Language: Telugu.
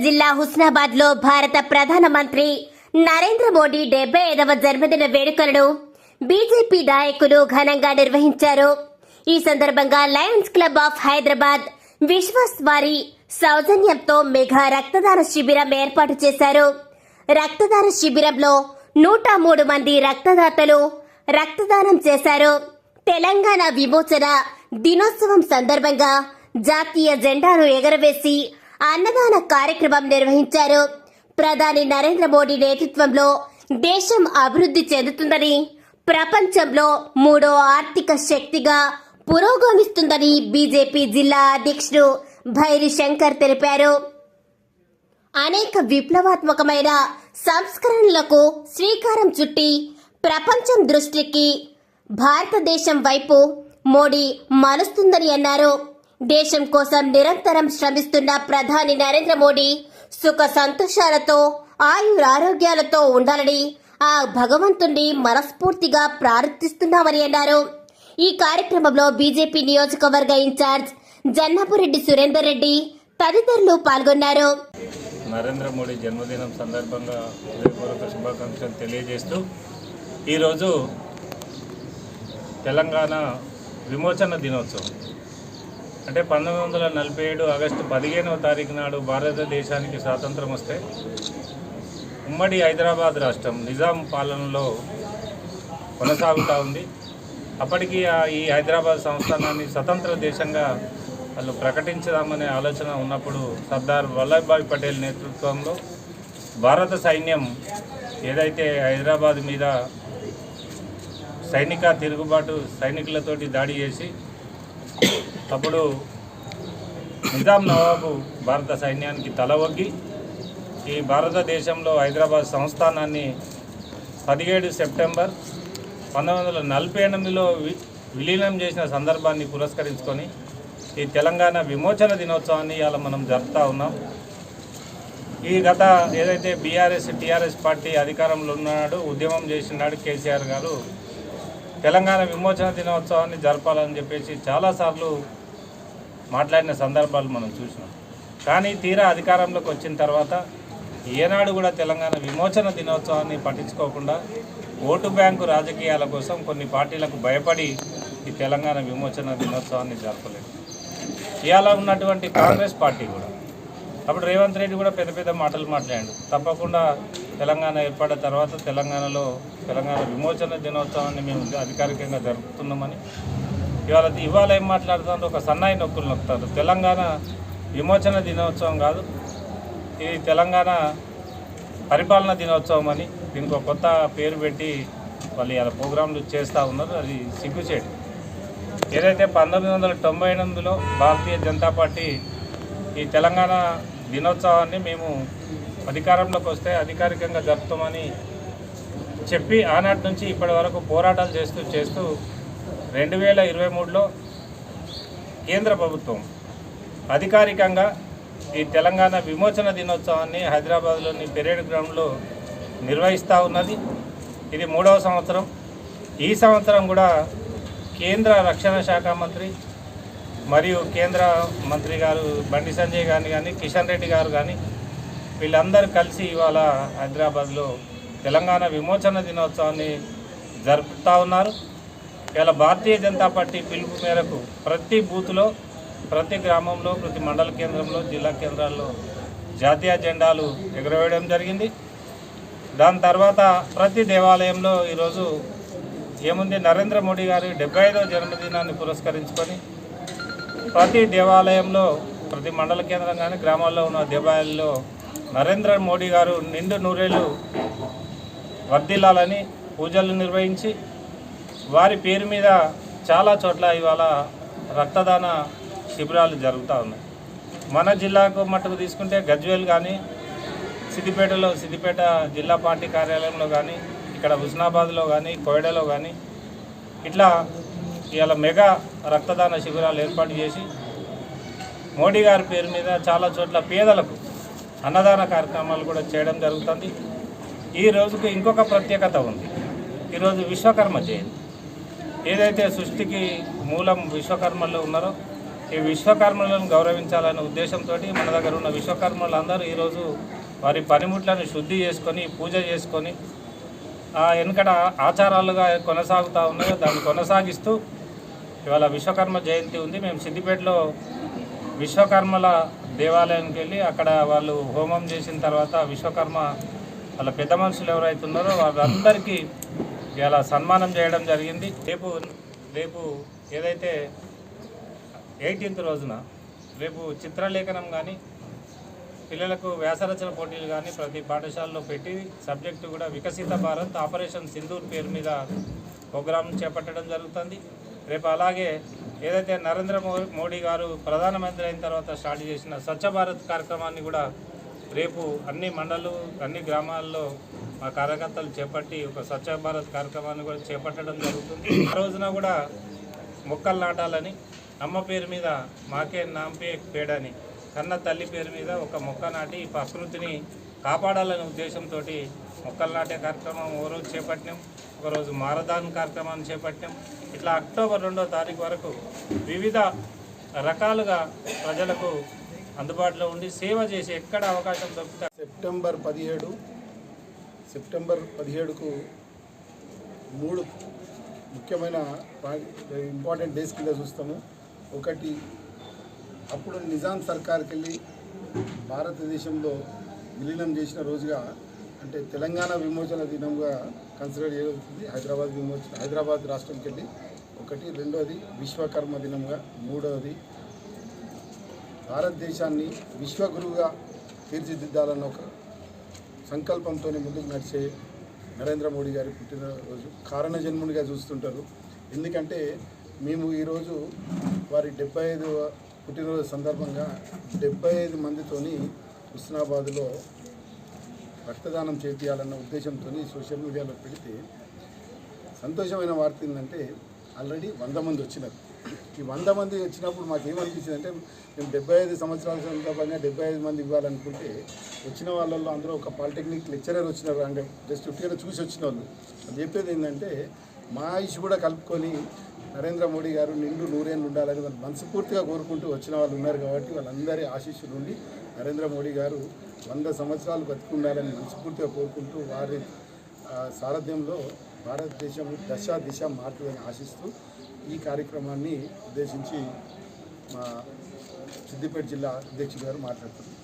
జిల్లా హుస్నాబాద్లో భారత ప్రధానమంత్రి నరేంద్ర మోడీ డెబ్బై ఐదవ జన్మదిన వేడుకలను బీజేపీ నాయకులు ఘనంగా నిర్వహించారు. ఈ సందర్భంగా Lions Club of Hyderabad Vishwas వారి సౌజన్యంతో మెగా రక్తదాన శిబిరం ఏర్పాటు చేశారు. రక్తదాన శిబిరంలో నూట మూడు మంది రక్తదాతలు రక్తదానం చేశారు. తెలంగాణ విమోచన దినోత్సవం సందర్భంగా జాతీయ జెండాను ఎగరవేసి అన్నదాన కార్యక్రమం నిర్వహించారు. ప్రధాని నరేంద్ర మోడీ నేతృత్వంలో దేశం అభివృద్ధి చెందుతుందని ప్రపంచంలో మూడో ఆర్థిక శక్తిగా పురోగమిస్తుందని బీజేపీ జిల్లా అధ్యక్షుడు భైరి శంకర్ తెలిపారు. అనేక విప్లవాత్మకమైన సంస్కరణలకు శ్రీకారం చుట్టి ప్రపంచం దృష్టికి భారతదేశం వైపు మోడీ మలుస్తుందని అన్నారు. దేశం కోసం నిరంతరం శ్రమిస్తున్న ప్రధాని నరేంద్ర మోడీ సుఖ సంతోషాలతో ఆయురారోగ్యాలతో ఉండాలని ఆ భగవంతుణ్ణి మనస్ఫూర్తిగా ప్రార్థిస్తున్నామని అన్నారు. ఈ కార్యక్రమంలో బీజేపీ నియోజకవర్గ ఇన్ఛార్జ్ జన్నాపురెడ్డి సురేందర్ రెడ్డి తదితరులు పాల్గొన్నారు. నరేంద్ర మోడీ జన్మదినం సందర్భంగా హృదయపూర్వక శుభాకాంక్షలు తెలియజేస్తూ ఈరోజు తెలంగాణ విమోచన దినోత్సవం. అంటే పంతొమ్మిది వందల నలభై ఏడు ఆగస్టు పదిహేనవ తారీఖు నాడు భారతదేశానికి స్వాతంత్రం వస్తే ఉమ్మడి హైదరాబాద్ రాష్ట్రం నిజాం పాలనలో కొనసాగుతూ ఉంది. అప్పటికి ఆ ఈ హైదరాబాద్ సంస్థానాన్ని స్వతంత్ర దేశంగా వాళ్ళు ప్రకటించదామనే ఆలోచన ఉన్నప్పుడు సర్దార్ వల్లభాయ్ పటేల్ నేతృత్వంలో భారత సైన్యం ఏదైతే హైదరాబాద్ మీద సైనిక తిరుగుబాటు సైనికులతోటి దాడి చేసి అప్పుడు నిజాం నవాబు భారత సైన్యానికి తల ఒగ్గి ఈ భారతదేశంలో హైదరాబాద్ సంస్థానాన్ని పదిహేడు సెప్టెంబర్ పంతొమ్మిది వందల నలభై ఎనిమిదిలో వి విలీనం చేసిన సందర్భాన్ని పురస్కరించుకొని ఈ తెలంగాణ విమోచన దినోత్సవాన్ని ఇలా మనం జరుపుతూ ఉన్నాం. ఈ గత ఏదైతే బీఆర్ఎస్ టీఆర్ఎస్ పార్టీ అధికారంలో ఉన్నాడు ఉద్యమం చేసినాడు కేసీఆర్ గారు తెలంగాణ విమోచన దినోత్సవాన్ని జరపాలని చెప్పేసి చాలాసార్లు మాట్లాడిన సందర్భాలు మనం చూసినాం. కానీ తీరా అధికారంలోకి వచ్చిన తర్వాత ఏనాడు కూడా తెలంగాణ విమోచన దినోత్సవాన్ని పట్టించుకోకుండా ఓటు బ్యాంకు రాజకీయాల కోసం కొన్ని పార్టీలకు భయపడి ఈ తెలంగాణ విమోచన దినోత్సవాన్ని జరపలేదు. ఇవాళ ఉన్నటువంటి కాంగ్రెస్ పార్టీ కూడా. అప్పుడు రేవంత్ రెడ్డి కూడా పెద్ద పెద్ద మాటలు మాట్లాడాడు. తప్పకుండా తెలంగాణ ఏర్పడిన తర్వాత తెలంగాణలో తెలంగాణ విమోచన దినోత్సవాన్ని మేము అధికారికంగా జరుపుతున్నామని. ఇవాళ ఇవాళ ఏం మాట్లాడుతున్నారు? ఒక సన్నాయి నొక్కులు నొక్కుతారు. తెలంగాణ విమోచన దినోత్సవం కాదు ఇది తెలంగాణ పరిపాలన దినోత్సవం అని దీనికి ఒక కొత్త పేరు పెట్టి వాళ్ళు ఇలా ప్రోగ్రాంలు చేస్తూ ఉన్నారు. అది సిగ్గుచేటు. ఏదైతే పంతొమ్మిది వందల తొంభై ఎనిమిదిలో భారతీయ జనతా పార్టీ ఈ తెలంగాణ దినోత్సవాన్ని మేము అధికారంలోకి వస్తే అధికారికంగా జరుపుతామని చెప్పి ఆనాటి నుంచి ఇప్పటి వరకు పోరాటాలు చేస్తూ చేస్తూ రెండు వేల ఇరవై మూడులో కేంద్ర ప్రభుత్వం అధికారికంగా ఈ తెలంగాణ విమోచన దినోత్సవాన్ని హైదరాబాద్లోని పెరేడ్ గ్రౌండ్లో నిర్వహిస్తూ ఉన్నది. ఇది మూడవ సంవత్సరం. ఈ సంవత్సరం కూడా కేంద్ర రక్షణ శాఖ మంత్రి మరియు కేంద్ర మంత్రి గారు బండి సంజయ్ గారిని కానీ కిషన్ రెడ్డి గారు కానీ వీళ్ళందరూ కలిసి ఇవాళ హైదరాబాద్లో తెలంగాణ విమోచన దినోత్సవాన్ని జరుపుతూ ఉన్నారు. ఇలా భారతీయ జనతా పార్టీ పిలుపు మేరకు ప్రతి బూత్లో ప్రతి గ్రామంలో ప్రతి మండల కేంద్రంలో జిల్లా కేంద్రాల్లో జాతీయ జెండాలు ఎగురవేయడం జరిగింది. దాని తర్వాత ప్రతి దేవాలయంలో ఈరోజు ఏముంది? నరేంద్ర మోడీ గారి డెబ్బై ఐదవ జన్మదినాన్ని పురస్కరించుకొని ప్రతి దేవాలయంలో ప్రతి మండల కేంద్రం కానీ గ్రామాల్లో ఉన్న దేవాలయాల్లో నరేంద్ర మోడీ గారు నిండు నూరేళ్ళు వర్ధిల్లాలని పూజలు నిర్వహించి వారి పేరు మీద చాలా చోట్ల ఇవాళ రక్తదాన శిబిరాలు జరుగుతూ ఉన్నాయి. మన జిల్లాకు మట్టుకు తీసుకుంటే గజ్వేల్ కానీ సిద్దిపేటలో సిద్దిపేట జిల్లా పార్టీ కార్యాలయంలో కానీ ఇక్కడ హుస్నాబాద్లో కానీ కోయడలో కానీ ఇట్లా ఇవాళ మెగా రక్తదాన శిబిరాలు ఏర్పాటు చేసి మోడీ గారి పేరు మీద చాలా చోట్ల పేదలకు అన్నదాన కార్యక్రమాలు కూడా చేయడం జరుగుతుంది. ఈ రోజుకు ఇంకొక ప్రత్యేకత ఉంది. ఈరోజు విశ్వకర్మ జయంతి. ఏదైతే సృష్టికి మూలం విశ్వకర్మలో ఉన్నారో ఈ విశ్వకర్మలను గౌరవించాలనే ఉద్దేశంతో మన దగ్గర ఉన్న విశ్వకర్మలు అందరూ ఈరోజు వారి పనిముట్లను శుద్ధి చేసుకొని పూజ చేసుకొని ఆ వెనుకట ఆచారాలుగా కొనసాగుతూ ఉన్నాయో దాన్ని కొనసాగిస్తూ ఇవాళ విశ్వకర్మ జయంతి ఉంది. మేము సిద్దిపేటలో విశ్వకర్మల దేవాలయానికి వెళ్ళి అక్కడ వాళ్ళు హోమం చేసిన తర్వాత విశ్వకర్మ వాళ్ళ పెద్ద మనుషులు ఎవరైతే ఉన్నారో వాళ్ళందరికీ ఇలా సన్మానం చేయడం జరిగింది. రేపు రేపు ఏదైతే ఎయిటీన్త్ రోజున రేపు చిత్రలేఖనం కానీ పిల్లలకు వ్యాసరచన పోటీలు కానీ ప్రతి పాఠశాలలో పెట్టి సబ్జెక్టు కూడా వికసిత భారత్ ఆపరేషన్ సింధూర్ పేరు మీద ప్రోగ్రాం చేపట్టడం జరుగుతుంది. రేపు అలాగే ఏదైతే నరేంద్ర మో- మోడీ గారు ప్రధానమంత్రి అయిన తర్వాత స్టార్ట్ చేసిన స్వచ్ఛ భారత్ కార్యక్రమాన్ని కూడా రేపు అన్ని మండలు అన్ని గ్రామాల్లో మా కార్యకర్తలు చేపట్టి ఒక స్వచ్ఛ భారత్ కార్యక్రమాన్ని కూడా చేపట్టడం జరుగుతుంది. ఆ రోజున కూడా మొక్కలు నాటాలని అమ్మ పేరు మీద మాకే నాంపే పేడని కన్న తల్లి పేరు మీద ఒక మొక్క నాటి ఈ ప్రకృతిని కాపాడాలనే ఉద్దేశంతో మొక్కలు నాటే కార్యక్రమం ఓ రోజు చేపట్టినాం. ఒకరోజు మారదాన్ కార్యక్రమాన్ని చేపట్టినాం. ఇట్లా అక్టోబర్ రెండో తారీఖు వరకు వివిధ రకాలుగా ప్రజలకు అందుబాటులో ఉండి సేవ చేసి ఎక్కడ అవకాశం దొరుకుతాయి? సెప్టెంబర్ పదిహేడు సెప్టెంబర్ పదిహేడుకు మూడు ముఖ్యమైన ఇంపార్టెంట్ డేస్ కింద చూస్తాము. ఒకటి అప్పుడు నిజాం సర్కార్కి వెళ్ళి భారతదేశంలో విలీనం చేసిన రోజుగా అంటే తెలంగాణ విమోచన దినంగా కన్సిడర్ చేయబడుతుంది. హైదరాబాద్ విమోచన హైదరాబాద్ రాష్ట్రంకి వెళ్ళి ఒకటి రెండవది విశ్వకర్మ దినంగా మూడవది భారతదేశాన్ని విశ్వగురువుగా తీర్చిదిద్దాలన్న ఒక సంకల్పంతో ముందుకు నడిచే నరేంద్ర మోడీ గారి పుట్టినరోజు. కారణ జన్మునిగా చూస్తుంటారు. ఎందుకంటే మేము ఈరోజు వారి డెబ్బై ఐదు పుట్టినరోజు సందర్భంగా డెబ్బై ఐదు మందితోని హుస్నాబాద్లో రక్తదానం చేపియాలన్న ఉద్దేశంతో సోషల్ మీడియాలో పెడితే సంతోషమైన వార్త ఏంటంటే ఆల్రెడీ వంద మంది వచ్చినారు. ఈ వంద మంది వచ్చినప్పుడు మాకు ఏమనిపించింది అంటే మేము డెబ్బై ఐదు సంవత్సరాల సందర్భంగా డెబ్బై ఐదు మంది ఇవ్వాలనుకుంటే వచ్చిన వాళ్ళల్లో అందరూ ఒక పాలిటెక్నిక్ లెక్చరర్ వచ్చినారు. అంటే జస్ట్ ఉట్టిగా చూసి వచ్చిన వాళ్ళు అది చెప్పేది ఏంటంటే మా ఆయుష్ కూడా కలుపుకొని నరేంద్ర మోడీ గారు నిండు నూరేళ్ళు ఉండాలని వాళ్ళు మనస్ఫూర్తిగా కోరుకుంటూ వచ్చిన వాళ్ళు ఉన్నారు కాబట్టి వాళ్ళందరి ఆశీస్సులు ఉండి నరేంద్ర మోడీ గారు వంద సంవత్సరాలు బతికుండాలని మనస్ఫూర్తిగా కోరుకుంటూ వారి సారథ్యంలో భారతదేశం దశ దిశ మారుతుందని ఆశిస్తూ ఈ కార్యక్రమాన్ని ఉద్దేశించి మా సిద్దిపేట జిల్లా అధ్యక్షుడు గారు మాట్లాడుతున్నారు.